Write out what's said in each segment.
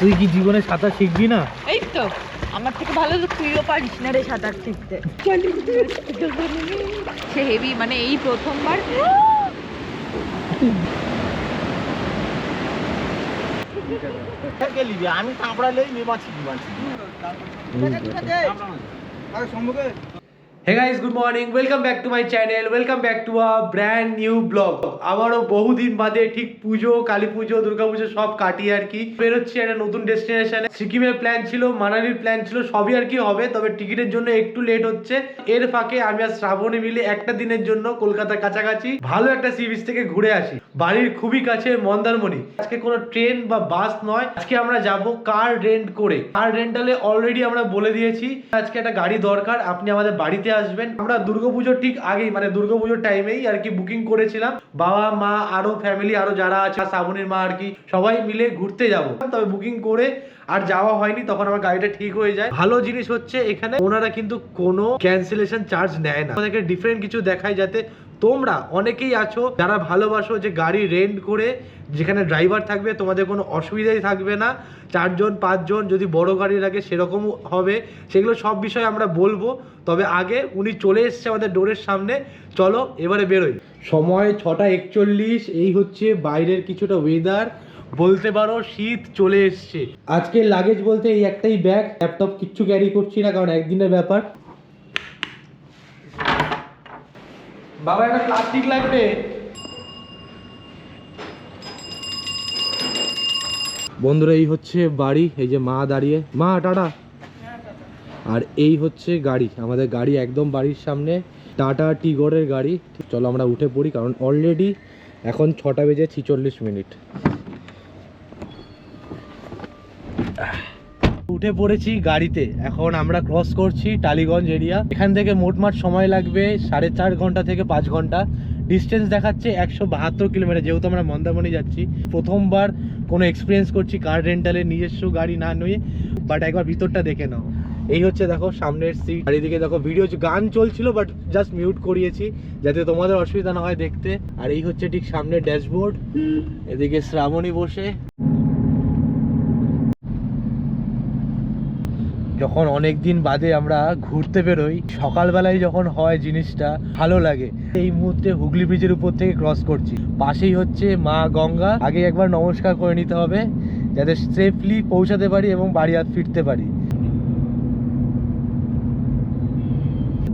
তুই কি জীবনে সাঁতার শিখবি না? এই তো আমার থেকে ভালো তো তুইও পারিস না রে সাঁতার শিখতে। সে হেভি মানে এই প্রথমবার। আমি কামড়ালেই নেমাছি নেমাছি hey guys good morning welcome back to my channel welcome back to a brand new vlog আবারও বহুদিন বাদে ঠিক পুজো, কালী পুজো, দুর্গা পুজো সব কাটিয়ে আর কি। বেরোচ্ছি একটা নতুন ডেস্টিনেশনে সিকিমের প্ল্যান ছিল, মানালির প্ল্যান ছিল, সবই আর কি হবে, তবে টিকিটের জন্য একটু লেট হচ্ছে। এর ফাঁকে আমি আর শ্রাবণী মিলে একটা দিনের জন্য কলকাতার কাছাকাছি ভালো একটা সি বিচ থেকে ঘুরে আসি। বাড়ির খুবই কাছে মন্দারমণি। আজকে কোনো ট্রেন বা বাস নয়। আজকে আমরা যাব কার রেন্ট করে। কার রেন্টালে অলরেডি আমরা বলে দিয়েছি। আজকে একটা গাড়ি দরকার। আপনি আমাদের বাড়িতে আসবেন। আমরা দুর্গাপুজোর ঠিক আগেই মানে দুর্গাপুজোর টাইমেই আর কি বুকিং করেছিলাম। বাবা, মা, আরও ফ্যামিলি আরও যারা আছে, শ্রাবণীর মা আর কি, সবাই মিলে ঘুরতে যাব। তবে বুকিং করে আর যাওয়া হয়নি, তখন আমার গাড়িটা ঠিক হয়ে যায়। ভালো জিনিস হচ্ছে এখানে, ওনারা কিন্তু কোনো ক্যান্সেলেশন চার্জ নেয় না। আমাদেরকে ডিফারেন্ট কিছু দেখায় যাতে তোমরা অনেকেই আছো যারা ভালোবাসো যে গাড়ি রেন্ট করে, যেখানে ড্রাইভার থাকবে, তোমাদের কোনো অসুবিধাই থাকবে না। চারজন, পাঁচজন যদি বড় গাড়ি লাগে সেরকম হবে। সেগুলো সব বিষয়ে আমরা বলব। তবে আগে উনি চলে এসছে আমাদের ডোরের সামনে। চলো, এবারে বেরোই। সময় ছটা একচল্লিশ। এই হচ্ছে বাইরের কিছুটা ওয়েদার বলতে পারো শীত চলে এসছে। আজকে লাগেজ বলতে এই একটাই ব্যাগ ল্যাপটপ কিচ্ছু ক্যারি করছি না, কারণ একদিনের ব্যাপার। বাবা, একটা প্লাস্টিক লাগবে। বন্ধুরা, এই হচ্ছে বাড়ি, এই যে মা দাঁড়িয়ে। মা, টাটা। আর এই হচ্ছে গাড়ি, আমাদের গাড়ি একদম বাড়ির সামনে, টাটা টিগরের গাড়ি। চলো আমরা উঠে পড়ি, কারণ অলরেডি এখন ছটা বেজে ছিচল্লিশ মিনিট। উঠে পড়েছি গাড়িতে। এখন আমরা ক্রস করছি টালিগঞ্জ এরিয়া এখান থেকে মোটমাট সময় লাগবে সাড়ে চার ঘণ্টা থেকে পাঁচ ঘণ্টা। ডিস্টেন্স দেখাচ্ছে একশো বাহাত্তর কিলোমিটার যেহেতু আমরা মন্দারমণি যাচ্ছি। প্রথমবার কোনো এক্সপিরিয়েন্স করছি কার রেন্টালে নিজস্ব গাড়ি না নিয়ে বাট একবার ভিতরটা দেখে নাও। এই হচ্ছে দেখো সামনের সিট চারিদিকে দেখো ভিডিও গান চলছিল বাট জাস্ট মিউট করিয়েছি, যাতে তোমাদের অসুবিধা না হয় দেখতে। আর এই হচ্ছে ঠিক সামনের ড্যাশবোর্ড এদিকে শ্রাবণী বসে। যখন অনেক দিন বাদে আমরা ঘুরতে বেরোই, সকালবেলায় যখন হয় জিনিসটা, ভালো লাগে। এই মুহূর্তে হুগলি ব্রিজের উপর থেকে ক্রস করছি। পাশেই হচ্ছে মা গঙ্গা। আগে একবার নমস্কার করে নিতে হবে, যাতে সেফলি পৌঁছাতে পারি এবং বাড়ি আর ফিরতে পারি।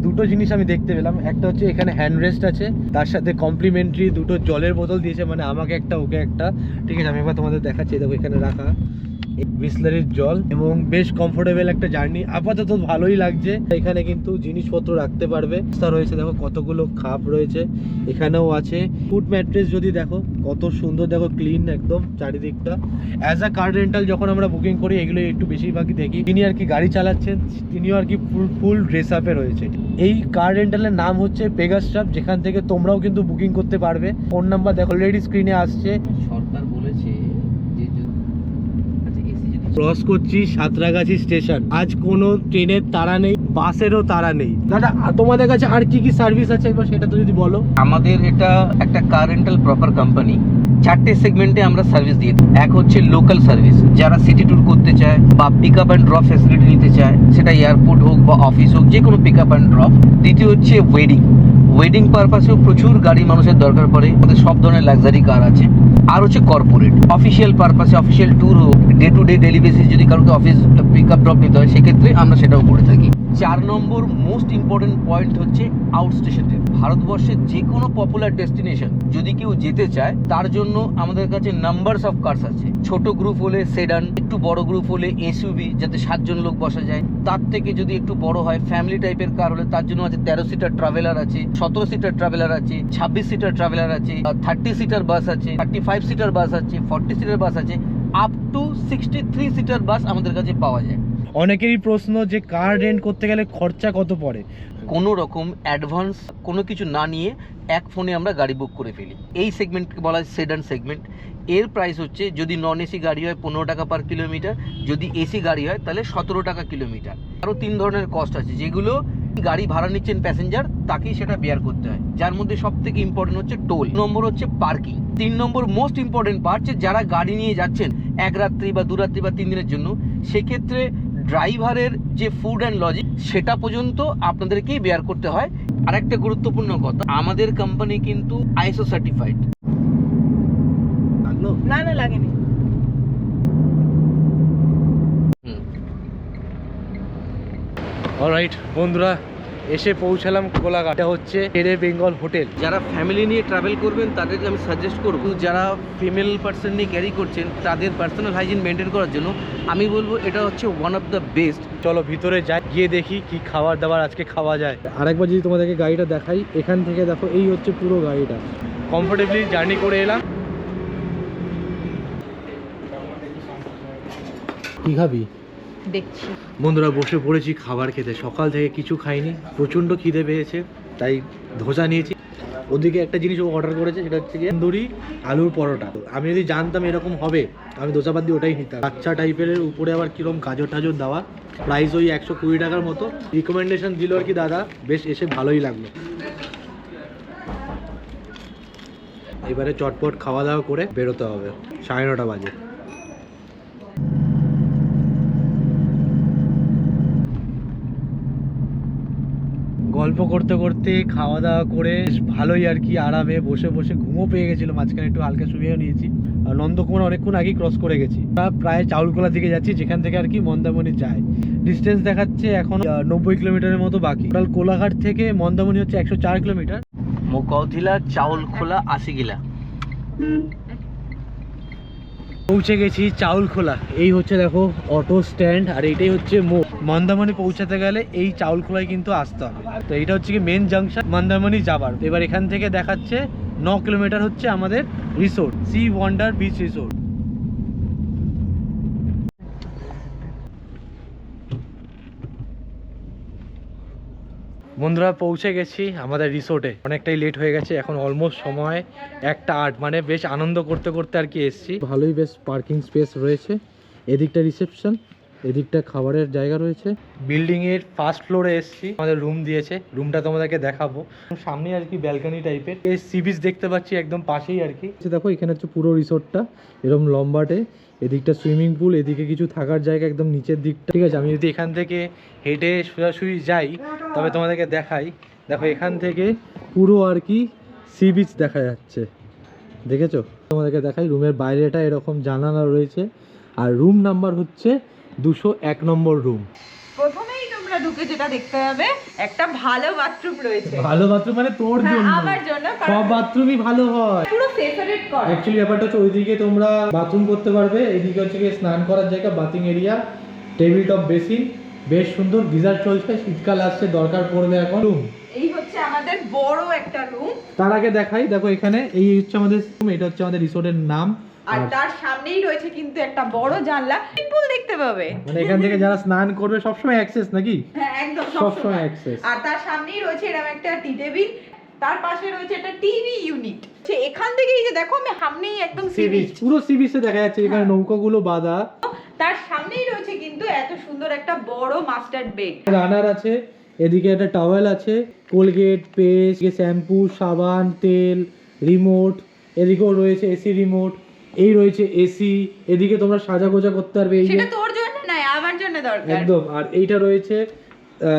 দুটো জিনিস আমি দেখতে পেলাম। একটা হচ্ছে এখানে হ্যান্ড রেস্ট আছে, তার সাথে কমপ্লিমেন্টারি দুটো জলের বোতল দিয়েছে মানে আমাকে একটা, ওকে একটা। ঠিক আছে, আমি একবার তোমাদের দেখাচ্ছি দেখো এখানে রাখা। বিসলারির জল এবং বেশ কমফোর্টেবল একটা জার্নি আপাতত ভালোই লাগছে। এখানে কিন্তু জিনিসপত্র রাখতে পারবে। তা রয়েছে, দেখো কতগুলো খাপ রয়েছে, এখানেও আছে। ফুড ম্যাট্রেস যদি দেখো, কত সুন্দর, দেখো ক্লিন একদম চারিদিকটা। অ্যাজ আ কার রেন্টাল যখন আমরা বুকিং করি, এগুলো একটু বেশিরভাগই দেখি। তিনি আর কি গাড়ি চালাচ্ছেন, তিনিও আর কি ফুল ফুল ড্রেস আপে রয়েছে। এই কার রেন্টালের নাম হচ্ছে পেগাস্টাফ যেখান থেকে তোমরাও কিন্তু বুকিং করতে পারবে। ফোন নাম্বার দেখো অলরেডি স্ক্রিনে আসছে। সরকার বলেছে যে যদি- আচ্ছা এসি যদি ক্রস করছি সাঁতরাগাছি স্টেশন। আজ কোনো ট্রেনের তারা নেই, বাসেরও তারা নেই। দাদা তোমাদের কাছে আর কি কি সার্ভিস আছে একবার সেটা তো যদি বলো? আমাদের এটা একটা কার রেন্টাল প্রপার কোম্পানি চারটে সেগমেন্টে আমরা সার্ভিস দিয়ে। এক হচ্ছে লোকাল সার্ভিস যারা সিটি ট্যুর করতে চায় বা pick up and drop facility নিতে চায়, সেটা এয়ারপোর্ট হোক বা অফিস হোক যে কোনো পিক আপ অ্যান্ড ড্রপ দ্বিতীয় হচ্ছে ওয়েডিং ওয়েডিং পারপাসেও প্রচুর গাড়ি মানুষের দরকার পড়ে। আমাদের সব ধরনের লাক্সারি কার আছে। আর হচ্ছে কর্পোরেট অফিসিয়াল পারপাসে অফিসিয়াল ট্যুর হোক day to day daily basis যদি কারোকে অফিস পিক আপ ড্রপ নিতে হয়, সেক্ষেত্রে আমরা সেটাও করে থাকি। চার নম্বর মোস্ট ইম্পর্টেন্ট পয়েন্ট হচ্ছে আউট স্টেশন ভারতবর্ষের যে কোনো পপুলার ডেস্টিনেশন যদি কেউ যেতে চায়, তার জন্য আমাদের কাছে নাম্বারস অফ কার্স আছে। ছোট গ্রুপ হলে সেডান একটু বড় গ্রুপ হলে এসইউভি যাতে সাতজন লোক বসা যায়। তার থেকে যদি একটু বড় হয় ফ্যামিলি টাইপের কার হলে তার জন্য আছে তেরো সিটার ট্রাভেলার আছে। সতেরো সিটার ট্রাভেলার আছে ছাব্বিশ সিটার ট্রাভেলার আছে থার্টি সিটার বাস আছে থার্টি ফাইভ সিটার বাস আছে ফর্টি সিটার বাস আছে up to sixty three seater bus আমাদের কাছে পাওয়া যায়। অনেকেরই প্রশ্ন যে কার রেন্ট করতে গেলে খরচা কত পড়ে? কোনো রকম অ্যাডভান্স কোনো কিছু না নিয়ে এক ফোনে আমরা গাড়ি বুক করে ফেলি। এই সেগমেন্টকে বলা হয় সেডান সেগমেন্ট এর প্রাইস হচ্ছে যদি নন এসি গাড়ি হয় পনেরো টাকা পার কিলোমিটার যদি এসি গাড়ি হয় তাহলে সতেরো টাকা কিলোমিটার আরও তিন ধরনের কস্ট আছে, যেগুলো গাড়ি ভাড়া নিচ্ছেন প্যাসেঞ্জার তাকেই সেটা বেয়ার করতে হয়। যার মধ্যে সব থেকে ইম্পর্টেন্ট হচ্ছে টোল নম্বর হচ্ছে পার্কিং তিন নম্বর মোস্ট ইম্পর্টেন্ট পার্ট যারা গাড়ি নিয়ে যাচ্ছেন এক রাত্রি বা দু রাত্রি বা তিন দিনের জন্য, সেক্ষেত্রে ড্রাইভারের যে ফুড অ্যান্ড লজিক সেটা পর্যন্ত আপনাদেরকেই বেয়ার করতে হয়। আর একটা গুরুত্বপূর্ণ কথা, আমাদের কোম্পানি কিন্তু আইসো সার্টিফাইড লাগল না না লাগেনি অলরাইট বন্ধুরা, এসে পৌঁছালাম কোলাঘাট। হচ্ছে টেরে বেঙ্গল হোটেল। যারা ফ্যামিলি নিয়ে ট্রাভেল করবেন, তাদেরকে আমি সাজেস্ট করব, যারা ফিমেল পার্সন নিয়ে ক্যারি করছেন, তাদের পার্সোনাল হাইজিন মেনটেন করার জন্য, আমি বলব এটা হচ্ছে ওয়ান অফ দ্য বেস্ট চলো ভিতরে যাই, গিয়ে দেখি কি খাবার দাবার আজকে খাওয়া যায়। আরেকবার যদি তোমাদেরকে গাড়িটা দেখাই, এখান থেকে দেখো, এই হচ্ছে পুরো গাড়িটা। কমফোর্টেবলি জার্নি করে এলাম। কি খাবি? দেখছি। বন্ধুরা বসে পড়েছি খাবার খেতে। সকাল থেকে কিছু খাইনি। প্রচণ্ড খিদে পেয়েছে তাই ধোসা নিয়েছি। ওদিকে একটা জিনিস ও অর্ডার করেছে সেটা হচ্ছে গিয়ে তন্দুরি আলুর পরোটা। আমি যদি জানতাম এরকম হবে আমি ধোসা বাদ দিয়ে ওটাই নিতাম। বাচ্চা টাইপের উপরে আবার কিরম গাজর টাজর দেওয়া? প্রাইস ওই একশো কুড়ি টাকার মতো। রিকমেন্ডেশন দিল আর কি দাদা বেশ এসে ভালোই লাগল। এবারে চটপট খাওয়া দাওয়া করে বেরোতে হবে। সাড়ে নটা বাজে। গল্প করতে করতে, খাওয়া দাওয়া করে ভালোই আর কি আরামে বসে বসে ঘুমও পেয়ে গেছিল। মাঝখানে একটু হালকা শুয়েও নিয়েছি। নন্দকুমার অনেকক্ষণ আগেই ক্রস করে গেছি। প্রায় চাউলকোলা দিকে যাচ্ছি, যেখান থেকে আর কি মন্দামণি যায়। ডিস্টেন্স দেখাচ্ছে এখন নব্বই কিলোমিটারের মতো বাকি। টোটাল কোলাঘাট থেকে মন্দামণি হচ্ছে একশো চার কিলোমিটার। মোকাউথিলা চাউল খোলা আশি গিলা পৌঁছে গেছি চাউল খোলা। এই হচ্ছে দেখো অটো স্ট্যান্ড আর এইটাই হচ্ছে মো। মন্দারমণি পৌঁছাতে গেলে এই চাউল খোলায় কিন্তু আসতে হবে। তো এইটা হচ্ছে কি মেন জাংশন মন্দারমণি যাবার। এবার এখান থেকে দেখাচ্ছে ন কিলোমিটার হচ্ছে আমাদের resort sea wonder beach resort বন্ধুরা পৌঁছে গেছি আমাদের রিসোর্টে। অনেকটাই লেট হয়ে গেছে, এখন অলমোস্ট সময় একটা আট। মানে বেশ আনন্দ করতে করতে আর কি এসছি। ভালোই বেশ পার্কিং স্পেস রয়েছে। এদিকটা রিসেপশন এদিকটা খাবারের জায়গা রয়েছে। বিল্ডিং এর ফার্স্ট ফ্লোরে এসছি। আমাদের রুম দিয়েছে। রুমটা তোমাদেরকে দেখাবো। সামনে আর কি ব্যালকনি টাইপের। এই সি বিচ দেখতে পাচ্ছি একদম পাশেই আর কি। দেখো এখানে হচ্ছে পুরো রিসোর্টটা। এরকম লম্বাটে এদিকটা সুইমিং পুল এদিকে কিছু থাকার জায়গা একদম নিচের দিকটা। ঠিক আছে আমি যদি এখান থেকে হেঁটে সোজাসুজি যাই তবে তোমাদেরকে দেখাই। দেখো এখান থেকে পুরো আর কি সি বিচ দেখা যাচ্ছে। দেখেছ? তোমাদেরকে দেখাই রুমের বাইরেটা এরকম জানালা রয়েছে। আর রুম নাম্বার হচ্ছে দুশো এক নম্বর রুম। প্রথমেই তোমরা ঢুকে যেটা দেখতে হবে একটা ভালো বাথরুম রয়েছে। ভালো বাথরুম মানে তোর হ্যাঁ, জন্য। আমার জন্য সব বাথরুমই ভালো হয়। পুরো সেপারেট কর। অ্যাকচুয়ালি ব্যাপারটা হচ্ছে ওইদিকে তোমরা বাথরুম করতে পারবে এদিকে হচ্ছে গিয়ে স্নান করার জায়গা bathing area table top basin বেশ সুন্দর গিজার চলছে শীতকাল আসছে দরকার পড়বে এখন। রুম এই হচ্ছে আমাদের বড় একটা রুম তার আগে দেখাই দেখো এখানে এই হচ্ছে আমাদের রুম এটা হচ্ছে আমাদের রিসোর্টের নাম। আর তার সামনেই রয়েছে কিন্তু একটা বড় জানলা। পুল দেখতে পাবে। মানে এখান থেকে যারা স্নান করবে সবসময় অ্যাক্সেস নাকি? হ্যাঁ একদম সবসময়। অ্যাক্সেস আর তার সামনেই রয়েছে এরকম একটা টি টেবিল। তার পাশে রয়েছে একটা টিভি ইউনিট এখান থেকেই যে দেখো আমি সামনেই একদম সি সি বিচ পুরো সি বিচে দেখা যাচ্ছে এখানে হ্যাঁ। নৌকাগুলো বাঁধা। তার সামনেই রয়েছে কিন্তু এত সুন্দর একটা বড় মাস্টার বেড রানার আছে এদিকে একটা টাওয়েল আছে কোলগেট পেস্ট শ্যাম্পু সাবান তেল রিমোট এদিকেও রয়েছে এসি রিমোট এই রয়েছে এসি এদিকে তোমরা সাজা গোজা করতে পারবে এই সেটা তোর জন্য নয় আমার জন্য দরকার। একদম আর এইটা রয়েছে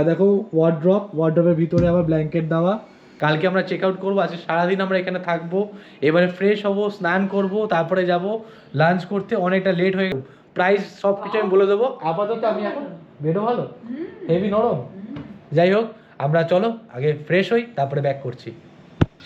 দেখো ওয়ার্ড্রপ ওয়ার্ড্রপের ভিতরে আবার ব্ল্যাঙ্কেট দেওয়া। কালকে আমরা চেক আউট করব আজকে সারাদিন আমরা এখানে থাকব। এবারে ফ্রেশ হব স্নান করব তারপরে যাব লাঞ্চ করতে অনেকটা লেট হয়ে প্রাইস সব কিছু আমি বলে দেবো। আপাতত আমি এখন বেডও ভালো? হেভি নরম? যাই হোক আমরা চলো আগে ফ্রেশ হই তারপরে ব্যাক করছি।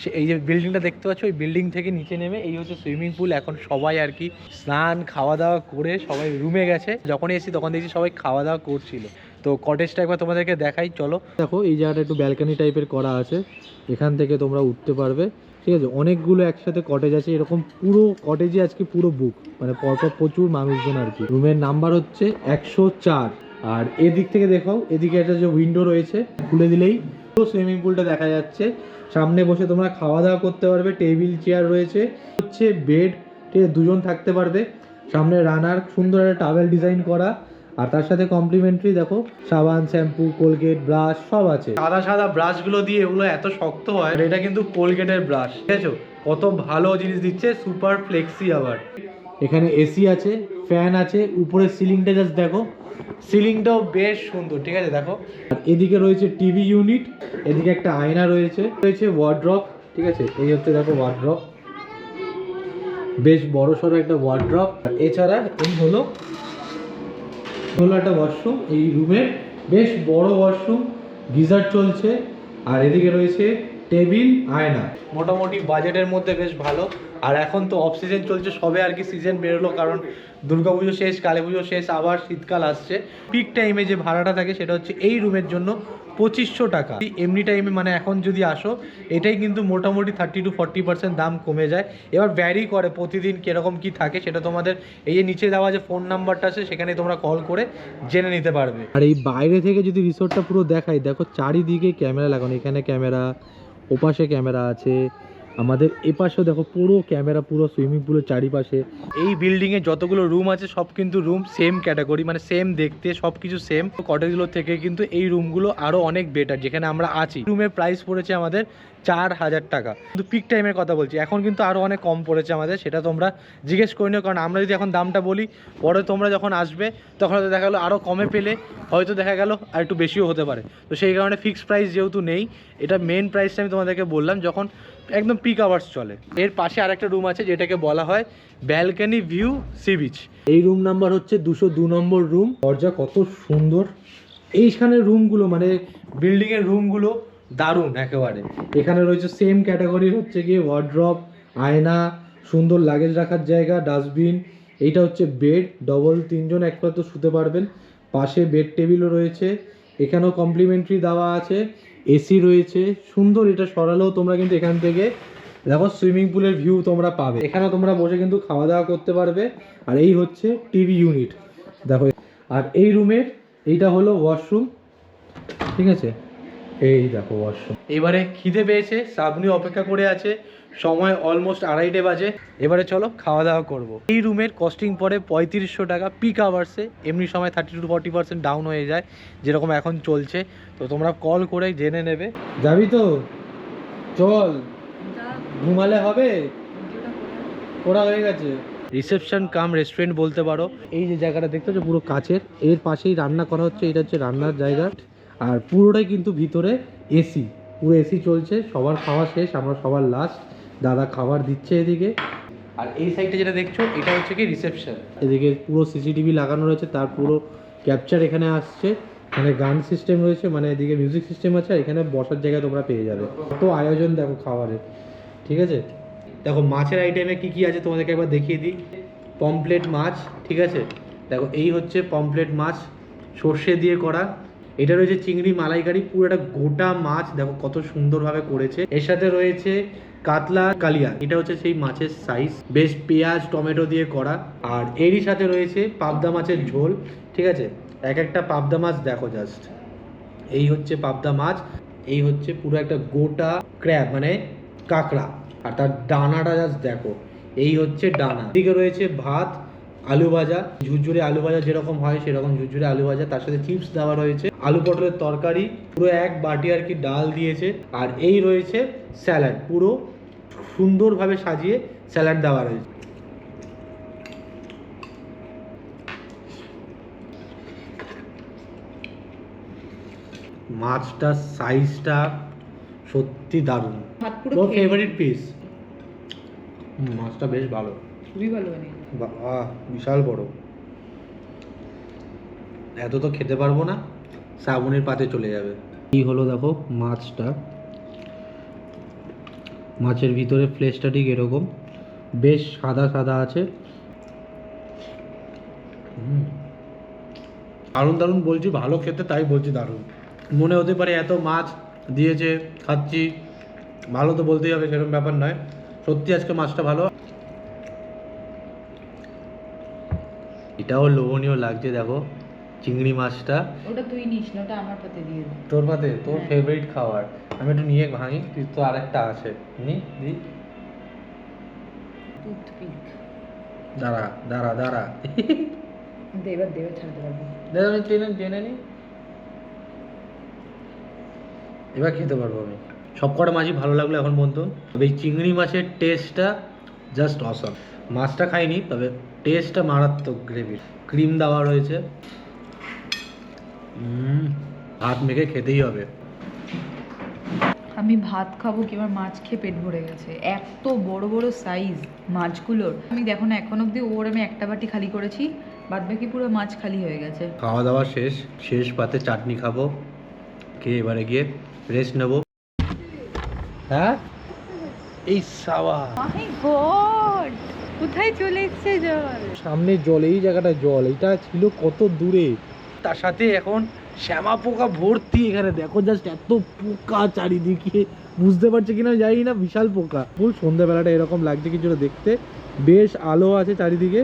সে- এই যে বিল্ডিংটা দেখতে পাচ্ছ, ওই বিল্ডিং থেকে নিচে নেমে এই হচ্ছে সুইমিং পুল এখন সবাই আর কি স্নান খাওয়া দাওয়া করে সবাই রুমে গেছে। যখনই এসেছি তখন দেখছি সবাই খাওয়া দাওয়া করছিল। তো কটেজটা একবার তোমাদেরকে দেখাই, চলো। দেখো, এই জায়গাটা একটু ব্যালকনি টাইপের করা আছে। এখান থেকে তোমরা উঠতে পারবে। ঠিক আছে? অনেকগুলো একসাথে কটেজ আছে। এরকম পুরো কটেজে আজকে পুরো বুক মানে পরপর প্রচুর মানুষজন আর কি। রুমের নাম্বার হচ্ছে একশো চার। আর এদিক থেকে দেখো এদিকে একটা যে উইন্ডো রয়েছে, খুলে দিলেই সুইমিং পুলটা দেখা যাচ্ছে। সামনে বসে তোমরা খাওয়া দাওয়া করতে পারবে টেবিল চেয়ার রয়েছে। হচ্ছে বেড দুজন থাকতে পারবে। সামনে রানার সুন্দর একটা টাওয়েল ডিজাইন করা। আর তার সাথে কমপ্লিমেন্টারি দেখো সাবান শ্যাম্পু কোলগেট ব্রাশ সব আছে। সাদা সাদা ব্রাশগুলো দিয়ে এগুলো এত শক্ত হয় আর এটা কিন্তু কোলগেটের ব্রাশ ঠিক আছে? কত ভালো জিনিস দিচ্ছে সুপার ফ্লেক্সি আবার। এখানে এসি আছে ফ্যান আছে উপরে সিলিংটা জাস্ট দেখো। সিলিংটাও বেশ সুন্দর, ঠিক আছে, দেখো। এদিকে রয়েছে টিভি ইউনিট এদিকে একটা আয়না রয়েছে রয়েছে ওয়ার্ড্রপ ঠিক আছে, এই হচ্ছে দেখো ওয়ার্ড্রপ বেশ বড় সড়ো একটা ওয়ার্ড্রপ এছাড়া এই হলো হলো একটা ওয়াশরুম এই রুমের বেশ বড় ওয়াশরুম গিজার চলছে। আর এদিকে রয়েছে টেবিল, আয়না। মোটামুটি বাজেটের মধ্যে বেশ ভালো। আর এখন তো অফ সিজন চলছে, সবে আর কি সিজন বেরোলো, কারণ দুর্গাপুজো শেষ, কালী পুজো শেষ, আবার শীতকাল আসছে। পিক টাইমে যে ভাড়াটা থাকে সেটা হচ্ছে এই রুমের জন্য পঁচিশশো টাকা। এমনি টাইমে মানে এখন যদি আসো, এটাই কিন্তু মোটামুটি থার্টি টু ফর্টি পার্সেন্ট দাম কমে যায়। এবার ভ্যারি করে প্রতিদিন কীরকম কি থাকে, সেটা তোমাদের এই যে নিচে দেওয়া যে ফোন নাম্বারটা আছে সেখানে তোমরা কল করে জেনে নিতে পারবে। আর এই বাইরে থেকে যদি রিসোর্টটা পুরো দেখাই, দেখো চারিদিকে ক্যামেরা লাগানো, এখানে ক্যামেরা ওপাশে ক্যামেরা আছে আমাদের এপাশেও দেখো পুরো ক্যামেরা, পুরো সুইমিং পুলের চারিপাশে। এই বিল্ডিং এ যতগুলো রুম আছে, সব কিন্তু রুম সেম ক্যাটাগরি মানে সেম দেখতে সব কিছু সেম কটেজগুলো থেকে কিন্তু এই রুমগুলো আরও অনেক বেটার যেখানে আমরা আছি। রুমের প্রাইস পড়েছে আমাদের চার হাজার টাকা। কিন্তু পিক টাইমের কথা বলছি, এখন কিন্তু আরও অনেক কম পড়েছে আমাদের, সেটা তোমরা জিজ্ঞেস করে নিও, কারণ আমরা যদি এখন দামটা বলি, পরে তোমরা যখন আসবে, তখন হয়তো দেখা গেলো আরও কমে পেলে, হয়তো দেখা গেল আর একটু বেশিও হতে পারে। তো সেই কারণে ফিক্সড প্রাইস যেহেতু নেই, এটা মেন প্রাইসটা আমি তোমাদেরকে বললাম, যখন একদম পিক আওয়ার্স চলে। এর পাশে আরেকটা রুম আছে যেটাকে বলা হয় ব্যালকানি ভিউ সি বিচ এই রুম নাম্বার হচ্ছে দুশো দু নম্বর রুম দরজা কত সুন্দর। এইখানে রুমগুলো মানে বিল্ডিংয়ের রুমগুলো দারুণ একেবারে। এখানে রয়েছে সেম ক্যাটাগরি হচ্ছে গিয়ে ওয়ার্ড্রপ আয়না, সুন্দর লাগেজ রাখার জায়গা ডাস্টবিন এইটা হচ্ছে বেড ডবল তিনজন একমাত্র শুতে পারবেন। পাশে বেড টেবিলও রয়েছে। এখানেও কমপ্লিমেন্টারি দেওয়া আছে। এসি রয়েছে। সুন্দর এটা সরালেও তোমরা কিন্তু এখান থেকে দেখো সুইমিং পুলের ভিউ তোমরা পাবে। এখানে তোমরা বসে কিন্তু খাওয়া দাওয়া করতে পারবে। আর এই হচ্ছে টিভি ইউনিট দেখো, আর এই রুমের এইটা হলো ওয়াশরুম ঠিক আছে? এই দেখো ওয়াশরুম এবারে খিদে পেয়েছে সাবনি অপেক্ষা করে আছে। সময় অলমোস্ট আড়াইটে বাজে। এবারে চলো খাওয়া দাওয়া করব। এই রুমের কস্টিং পড়ে পঁয়ত্রিশশো টাকা। পিক আওয়ার্সে এমনি সময় thirty to forty percent down হয়ে যায় যেরকম এখন চলছে। তো তোমরা কল করে জেনে নেবে। যাবি তো? চল। ঘুমালে হবে? ওরা হয়ে গেছে। রিসেপশন কাম রেস্টুরেন্ট বলতে পারো। এই যে জায়গাটা দেখতে হচ্ছে পুরো কাচের। এর পাশেই রান্না করা হচ্ছে এটা হচ্ছে রান্নার জায়গা। আর পুরোটাই কিন্তু ভিতরে এসি পুরো এসি চলছে সবার খাওয়া শেষ আমরা সবার লাস্ট দাদা খাবার দিচ্ছে এদিকে। আর এই সাইডটা যেটা দেখছ এটা হচ্ছে কি রিসেপশন এদিকে পুরো সিসিটিভি লাগানো রয়েছে তার পুরো ক্যাপচার এখানে আসছে। মানে গান সিস্টেম রয়েছে মানে এদিকে মিউজিক সিস্টেম আছে আর এখানে বসার জায়গা তোমরা পেয়ে যাবে। কত আয়োজন দেখো খাবারের ঠিক আছে? দেখো মাছের আইটেমে কি কি আছে তোমাদেরকে একবার দেখিয়ে দিই। পমপ্লেট মাছ ঠিক আছে? দেখো এই হচ্ছে পমপ্লেট মাছ সর্ষে দিয়ে করা। এটা রয়েছে চিংড়ি মালাইকারি পুরো একটা গোটা মাছ, দেখো কত সুন্দরভাবে করেছে। এর সাথে রয়েছে কাতলা কালিয়া, এটা হচ্ছে সেই মাছের সাইজ বেশ পেঁয়াজ, টমেটো দিয়ে করা। আর এরই সাথে রয়েছে পাবদা মাছের ঝোল, ঠিক আছে? এক একটা পাবদা মাছ দেখো জাস্ট এই হচ্ছে পাবদা মাছ, এই হচ্ছে পুরো একটা গোটা ক্র্যাব মানে কাঁকড়া। আর তার ডানাটা জাস্ট দেখো, এই হচ্ছে ডানা। এদিকে রয়েছে ভাত আলু ভাজা ঝুরঝুরে আলু ভাজা যেরকম হয় সেরকম ঝুরঝুরে আলু ভাজা। তার সাথে চিপস দেওয়া রয়েছে। আলু পটলের তরকারি পুরো এক বাটি আর কি ডাল দিয়েছে। আর এই রয়েছে স্যালাড। পুরো সুন্দরভাবে সাজিয়ে স্যালাড দেওয়া রয়েছে। মাছটার সাইজটা সত্যি দারুণ। ফেভারিট পিস মাছটা বেশ ভালো। খুবই ভালো বাবা বিশাল বড়। এত তো খেতে পারব না, শ্রাবণের পাতে চলে যাবে। এই হলো দেখো, মাছটা। মাছের ভিতরে ফ্লেশটা ঠিক এরকম। বেশ সাদা সাদা আছে। দারুণ দারুণ বলছি, ভালো খেতে তাই বলছি দারুণ। মনে হতে পারে এত মাছ দিয়েছে, খাচ্ছি। ভালো তো বলতেই হবে, সেরকম ব্যাপার নয়। সত্যি আজকে মাছটা ভালো। এটাও লোভনীয় লাগছে দেখো চিংড়ি মাছটা। ওটা তুই নিস না ওটা আমার পাতে দিয়ে দে। তোর পাতে? তোর হ্যাঁ। ফেভারিট খাবার। আমি একটু নিয়ে ভাঙি তুই তো আরেকটা আছে। নি দি। টুথপিক। দাঁড়া দাঁড়া দাঁড়া। দেবার দেবার ছাড়তে পারব। দাদা আমি টেনে টেনে নি। এবার খেতে পারব আমি। সব কটা মাছই ভালো লাগল এখন পর্যন্ত। তবে এই চিংড়ি মাছের টেস্টটা জাস্ট অসম মাছটা খাইনি তবে টেস্টটা মারাত্মক গ্রেভির ক্রিম দেওয়া রয়েছে। ভাত মেখে খেতেই হবে। আমি ভাত খাব কি? আমার মাছ খেয়ে পেট ভরে গেছে। এত বড় বড় সাইজ মাছগুলোর। আমি দেখো না এখন অবধি ওর আমি একটা বাটি খালি করেছি। বাদ বাকি পুরো মাছ খালি হয়ে গেছে। খাওয়া দাওয়া শেষ। শেষ পাতে চাটনি খাব। খেয়ে এবারে গিয়ে রেস্ট নেব। হ্যাঁ? এই সাওয়া। My God! কোথায় চলে এসছে জল? সামনে জল, এই জায়গাটা জল, এটা ছিল কত দূরে? তার সাথে এখন শ্যামা পোকা ভর্তি এখানে, দেখো জাস্ট এত পোকা চারিদিকে। বুঝতে পারছে কিনা জানি না, বিশাল পোকা। খুব সন্ধ্যাবেলাটা এরকম লাগছে কিছুটা দেখতে। বেশ আলো আছে চারিদিকে।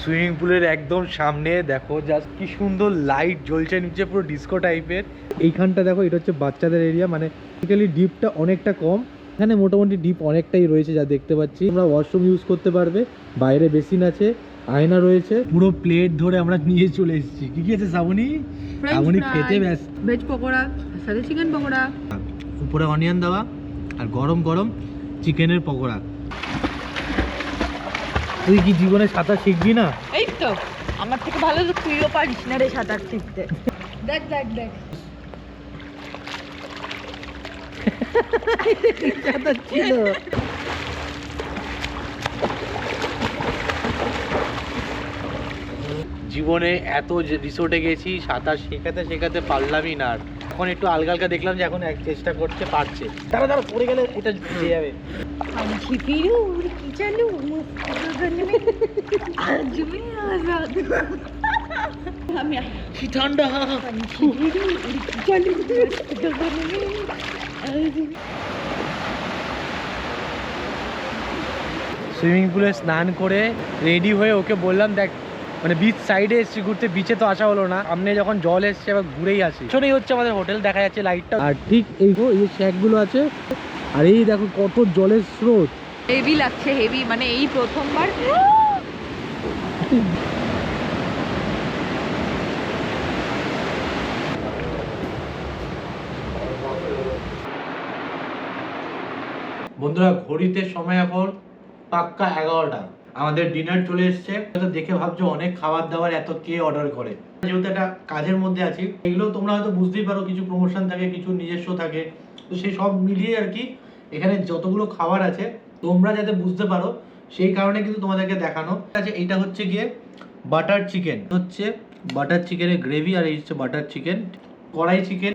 সুইমিং পুলের একদম সামনে দেখো জাস্ট কি সুন্দর লাইট জ্বলছে নিচে পুরো ডিস্কো টাইপের এইখানটা দেখো এটা হচ্ছে বাচ্চাদের এরিয়া মানে বেসিক্যালি ডিপটা অনেকটা কম। এখানে মোটামুটি ডিপ অনেকটাই রয়েছে যা দেখতে পাচ্ছি। আমরা ওয়াশরুম ইউজ করতে পারবে বাইরে বেসিন আছে আয়না রয়েছে। পুরো প্লেট ধরে আমরা নিয়ে চলে এসেছি। কি কি আছে শ্রাবণী? শ্রাবণী খেতে ব্যস্ত। ভেজ পকোড়া সাথে চিকেন পকোড়া। উপরে অনিয়ন দেওয়া আর গরম গরম চিকেনের পকোড়া। তুই কি জীবনে সাঁতার শিখবি না? এই তো আমার থেকে ভালো তো তুইও পারিস না রে সাঁতার শিখতে। দেখ দেখ দেখ। সাঁতার ছিল। জীবনে এত যে রিসোর্টে গেছি সাঁতার শেখাতে শেখাতে পারলামই না আর। এখন একটু আলগা আলগা দেখলাম যে এখন চেষ্টা করছে, পারছে। তারা তারা পড়ে গেলে এটা ঝুঁকে যাবে। সুইমিং পুলে স্নান করে রেডি হয়ে ওকে বললাম, দেখ মানে বিচ সাইডে এসেছি ঘুরতে বিচে তো আসা হলো না। সামনে যখন জল এসছে আবার ঘুরেই আসি। পিছনেই হচ্ছে আমাদের হোটেল দেখা যাচ্ছে লাইটটা আর ঠিক এই গো এই শ্যাকগুলো আছে আর এই দেখো কত জলের স্রোত। হেভি লাগছে হেভি মানে এই প্রথমবার। বন্ধুরা ঘড়িতে সময় এখন পাক্কা এগারোটা। আমাদের ডিনার চলে এসছে। দেখে ভাবছ অনেক খাবার দাবার এত কে অর্ডার করে। যেহেতু একটা কাজের মধ্যে আছি, এগুলো তোমরা হয়তো বুঝতেই পারো, কিছু প্রমোশন থাকে, কিছু নিজস্ব থাকে। তো সেই সব মিলিয়ে আর কি, এখানে যতগুলো খাবার আছে, তোমরা যাতে বুঝতে পারো, সেই কারণে কিন্তু তোমাদেরকে দেখানো। আছে এটা হচ্ছে গিয়ে বাটার চিকেন হচ্ছে বাটার চিকেনের গ্রেভি আর এই হচ্ছে বাটার চিকেন কড়াই চিকেন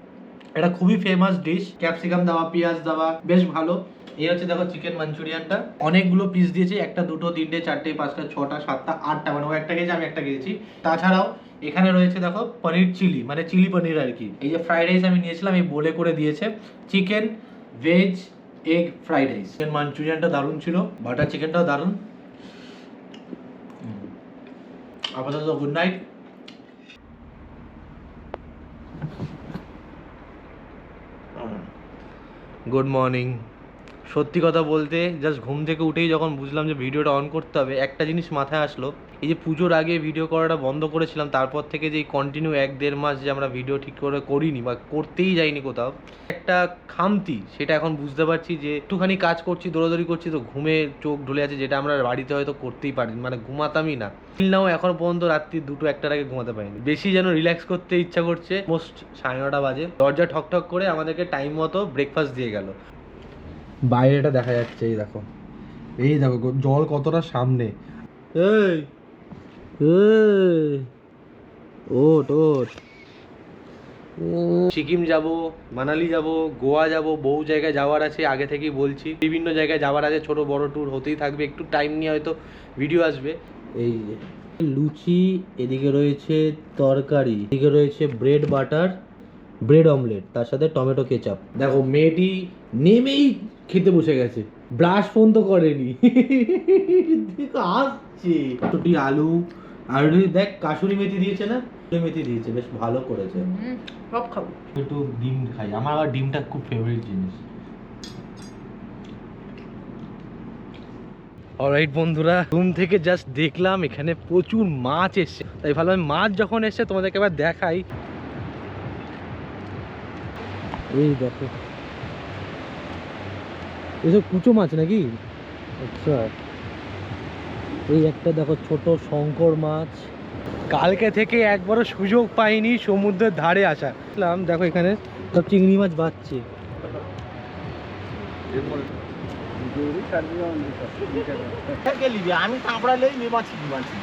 এটা খুবই ফেমাস ডিশ ক্যাপসিকাম দেওয়া, পেঁয়াজ দেওয়া, বেশ ভালো। এই হচ্ছে দেখো চিকেন মাঞ্চুরিয়ানটা অনেকগুলো পিস দিয়েছে, একটা, দুটো, তিনটে, চারটে, পাঁচটা, ছটা, সাতটা, আটটা মানে ও একটা খেয়েছে আমি একটা খেয়েছি তাছাড়াও এখানে রয়েছে দেখো পনির চিলি মানে চিলি পনির আর কি। এই যে ফ্রাইড রাইস আমি নিয়েছিলাম, এই বলে করে দিয়েছে। Chicken veg egg fried rice chicken মাঞ্চুরিয়ানটা দারুণ ছিল বাটার চিকেনটাও দারুণ। আপাতত গুড নাইট গুড মর্নিং সত্যি কথা বলতে জাস্ট ঘুম থেকে উঠেই যখন বুঝলাম যে ভিডিওটা অন করতে হবে, একটা জিনিস মাথায় আসলো এই যে পুজোর আগে ভিডিও করাটা বন্ধ করেছিলাম, তারপর থেকে যে কন্টিনিউ এক দেড় মাস যে আমরা ভিডিও ঠিক করে করিনি বা করতেই যাইনি কোথাও, একটা খামতি সেটা এখন বুঝতে পারছি যে একটুখানি কাজ করছি, দৌড়াদৌড়ি করছি, তো ঘুমে চোখ ঢুলে আছে, যেটা আমরা বাড়িতে হয়তো করতেই পারি মানে ঘুমাতামই না। নাও এখন পর্যন্ত রাত্রি দুটো একটার আগে ঘুমাতে পারিনি। বেশি যেন রিল্যাক্স করতে ইচ্ছা করছে মোস্ট সাড়ে নটা বাজে। দরজা ঠক ঠক করে আমাদেরকে টাইম মতো ব্রেকফাস্ট দিয়ে গেল। বাইরেটা দেখা যাচ্ছে, এই দেখো। এই দেখো, জল কতটা সামনে। এই ওট ওট সিকিম যাব মানালি যাব গোয়া যাব বহু জায়গায় যাওয়ার আছে আগে থেকেই বলছি। বিভিন্ন জায়গায় যাওয়ার আছে ছোট বড় ট্যুর হতেই থাকবে একটু টাইম নিয়ে হয়তো ভিডিও আসবে। এই যে লুচি এদিকে রয়েছে তরকারি এদিকে রয়েছে ব্রেড বাটার ব্রেড অমলেট তার সাথে টমেটো কেচাপ দেখো মেয়েটি নেমেই খেতে বসে গেছে। ব্রাশ ফোন তো করেনি। দেখো আসছে। ছুটি আলু আর দেখ কাসুরি মেথি দিয়েছে না? কাসুরি মেথি দিয়েছে বেশ ভালো করেছে। সব খাব। একটু ডিম খাই আমার আবার ডিমটা খুব ফেভারিট জিনিস। অলরাইট বন্ধুরা রুম থেকে জাস্ট দেখলাম এখানে প্রচুর মাছ এসছে। তাই ভাবলাম মাছ যখন এসছে তোমাদেরকে এবার দেখাই। এই দেখো। এসব কুচো মাছ নাকি? আচ্ছা। এই একটা দেখো ছোট শঙ্কর মাছ। কালকে থেকে একবারও সুযোগ পাইনি সমুদ্রের ধারে আসা দেখো এখানে সব চিংড়ি মাছ বাঁচছে। আমি কাঁকড়া লই নি মাছি কি মাছি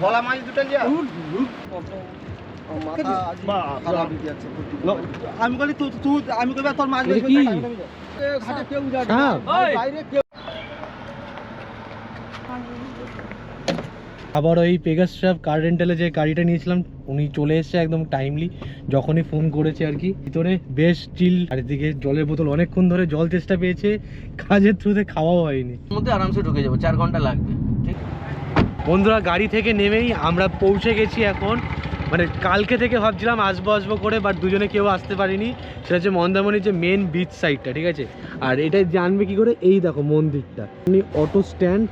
ভোলা মাছ দুটো আমি বলি তুই তুই আমি কইবা তোর মাছ এটা কি? সাপ? আবার ওই পেগাস্ট্রাফ কার রেন্টালে যে গাড়িটা নিয়েছিলাম উনি চলে এসেছে একদম টাইমলি যখনই ফোন করেছে আর কি। ভিতরে বেশ চিল চারিদিকে জলের বোতল অনেকক্ষণ ধরে জল চেষ্টা পেয়েছে কাজের থ্রুতে খাওয়াও হয়নি। মধ্যে আরামসে ঢুকে যাব চার ঘণ্টা লাগবে। বন্ধুরা গাড়ি থেকে নেমেই আমরা পৌঁছে গেছি এখন মানে কালকে থেকে ভাবছিলাম আসব আসব করে বাট দুজনে কেউ আসতে পারিনি। সেটা হচ্ছে মন্দারমণির যে মেন বিচ সাইডটা ঠিক আছে? আর এটা জানবে কি করে? এই দেখো মন্দিরটা। অটো স্ট্যান্ড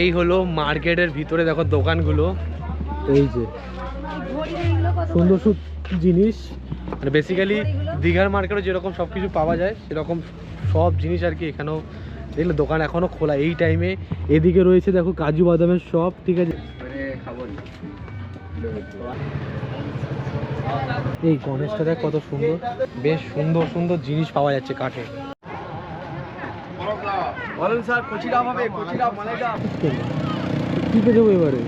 এই হলো মার্কেটের ভিতরে দেখো দোকানগুলো। এই যে। সুন্দর সুন্দর জিনিস। মানে বেসিক্যালি দীঘার মার্কেটে যেরকম সব কিছু পাওয়া যায়, সেরকম সব জিনিস আর কি এখানেও দেখলে দোকান এখনও খোলা। এই টাইমে এদিকে রয়েছে দেখো কাজু বাদামের সব ঠিক আছে? এই গণেশটা দেখ কত সুন্দর। বেশ সুন্দর সুন্দর জিনিস পাওয়া যাচ্ছে কাঠে। কি দেবো এবারে।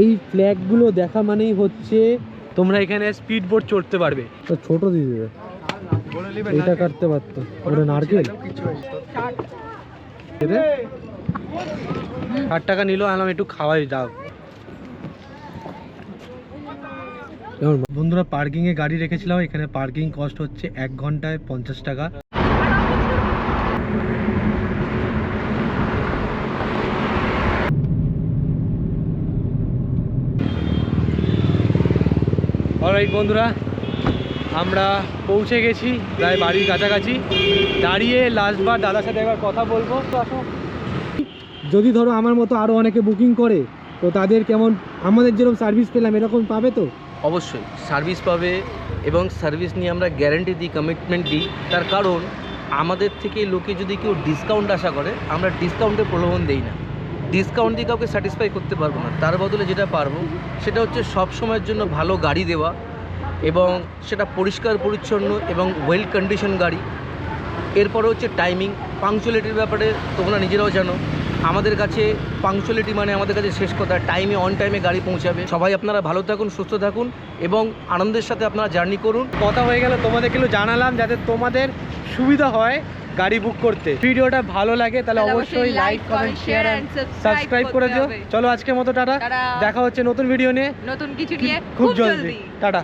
এই ফ্ল্যাগগুলো দেখা মানেই হচ্ছে তোমরা এখানে স্পিড বোট চড়তে পারবে। তো ছোট দিয়ে দেবে এটা কাটতে পারতো। ওটা নারকেল? ষাট টাকা নিল আলাম একটু খাওয়াই দাও বন্ধুরা পার্কিং এ গাড়ি রেখেছিলাম, এখানে পার্কিং কস্ট হচ্ছে এক ঘন্টায় পঞ্চাশ টাকা। বন্ধুরা আমরা পৌঁছে গেছি, প্রায় বাড়ির কাছাকাছি। দাঁড়িয়ে লাস্টবার দাদার সাথে একবার কথা বলব। যদি ধরো আমার মতো আরও অনেকে বুকিং করে, তো তাদের কেমন, আমাদের যেরকম সার্ভিস পেলাম, এরকম পাবে তো? অবশ্যই সার্ভিস পাবে এবং সার্ভিস নিয়ে আমরা গ্যারেন্টি দিই কমিটমেন্ট দিই। তার কারণ, আমাদের থেকে লোকে যদি কেউ ডিসকাউন্ট আশা করে, আমরা ডিসকাউন্টের প্রলোভন দেই না। ডিসকাউন্ট দিয়ে কাউকে স্যাটিসফাই করতে পারব না। তার বদলে যেটা পারব, সেটা হচ্ছে সব সময়ের জন্য ভালো গাড়ি দেওয়া এবং সেটা পরিষ্কার পরিচ্ছন্ন এবং ওয়েল কন্ডিশন গাড়ি। এরপরে হচ্ছে টাইমিং পাংচুয়ালিটির ব্যাপারে তোমরা নিজেরাও জানো। আমাদের কাছে পাংচুয়ালিটি মানে আমাদের কাছে শেষ কথা টাইমে অন টাইমে গাড়ি পৌঁছাবে। সবাই আপনারা ভালো থাকুন সুস্থ থাকুন এবং আনন্দের সাথে আপনারা জার্নি করুন। কথা হয়ে গেল তোমাদেরকে জানালাম যাতে তোমাদের সুবিধা হয় গাড়ি বুক করতে। ভিডিওটা ভালো লাগে তাহলে অবশ্যই like comment share and subscribe করে দিও। চলো আজকের মতো টাটা। টাটা। দেখা হচ্ছে নতুন ভিডিও নিয়ে। নতুন কিছু নিয়ে খুব জলদি। টাটা।